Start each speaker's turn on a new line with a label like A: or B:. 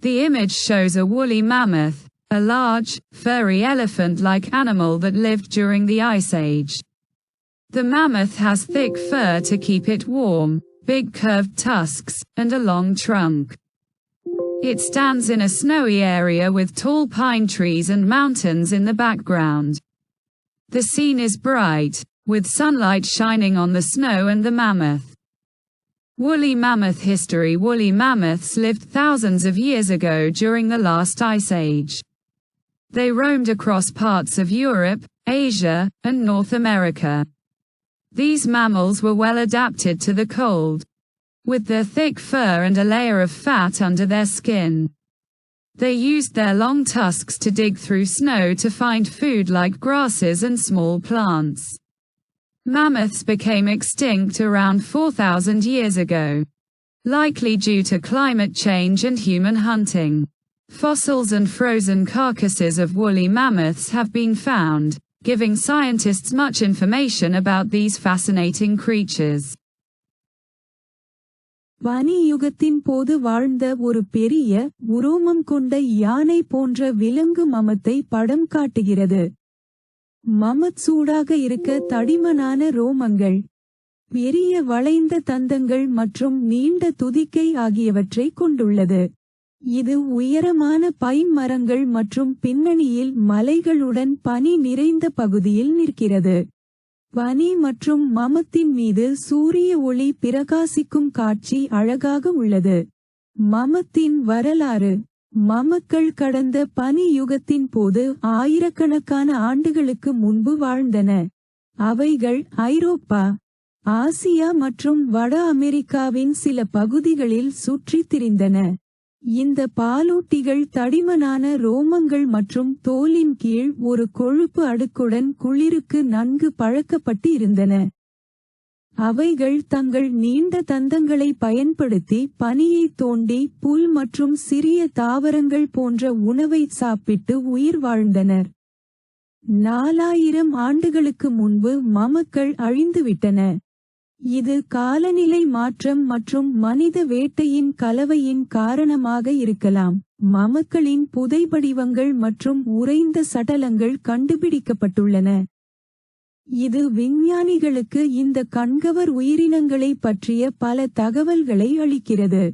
A: The image shows a woolly mammoth, a large, furry elephant-like animal that lived during the Ice Age. The mammoth has thick fur to keep it warm, big curved tusks, and a long trunk. It stands in a snowy area with tall pine trees and mountains in the background. The scene is bright, with sunlight shining on the snow and the mammoth. Woolly mammoth history Woolly mammoths lived thousands of years ago during the last ice age. They roamed across parts of Europe, Asia, and North America. These mammals were well adapted to the cold, with their thick fur and a layer of fat under their skin. They used their long tusks to dig through snow to find food like grasses and small plants. Mammoths became extinct around 4,000 years ago. Likely due to climate change and human hunting. Fossils and frozen carcasses of woolly mammoths have been found, giving scientists much information about these fascinating creatures.
B: பனியுகத்தின் போது வாழ்ந்த ஒரு பெரிய உரோமம் கொண்ட யானை போன்ற விலங்கு மமத்தை படம் காட்டுகிறது மமத் சூடாக இருக்க தடிமனான ரோமங்கள் பெரிய வளைந்த தந்தங்கள் மற்றும் நீண்ட துதிக்கை ஆகியவற்றை கொண்டுள்ளது. இது உயரமான பைன் மரங்கள் மற்றும் பின்னணியில் மலைகளுடன் பனி நிறைந்த பகுதியில் நிற்கிறது. பனி மற்றும் மமத்தின் மீது சூரிய ஒளி பிரகாசிக்கும் காட்சி அழகாக உள்ளது. மமத்தின் வரலாறு மமக்கள் கடந்த பனி யுகத்தின் போது ஆயிரக்கணக்கான ஆண்டுகளுக்கு முன்பு வாழ்ந்தன. அவைகள் ஐரோப்பா ஆசியா மற்றும் வட அமெரிக்காவின் சில பகுதிகளில் சுற்றித் திரிந்தன. இந்த பாலூட்டிகள் தடிமனான ரோமங்கள் மற்றும் தோலின் கீழ் ஒரு கொழுப்பு அடுக்குடன் குளிருக்கு நன்கு பழக்கப்பட்டு இருந்தன அவைகள் தங்கள் நீண்ட தந்தங்களை பயன்படுத்தி பனியை தோண்டி புல் மற்றும் சிறிய தாவரங்கள் போன்ற உணவை சாப்பிட்டு உயிர் வாழ்ந்தனர். நாலாயிரம் ஆண்டுகளுக்கு முன்பு மமக்கள் அழிந்துவிட்டன. இது காலநிலை மாற்றம் மற்றும் மனித வேட்டையின் கலவையின் காரணமாக இருக்கலாம். மமக்களின் புதைபடிவங்கள் மற்றும் உறைந்த சடலங்கள் கண்டுபிடிக்கப்பட்டுள்ளன. இது விஞ்ஞானிகளுக்கு இந்த கண்கவர் உயிரினங்களை பற்றிய பல தகவல்களை அளிக்கிறது.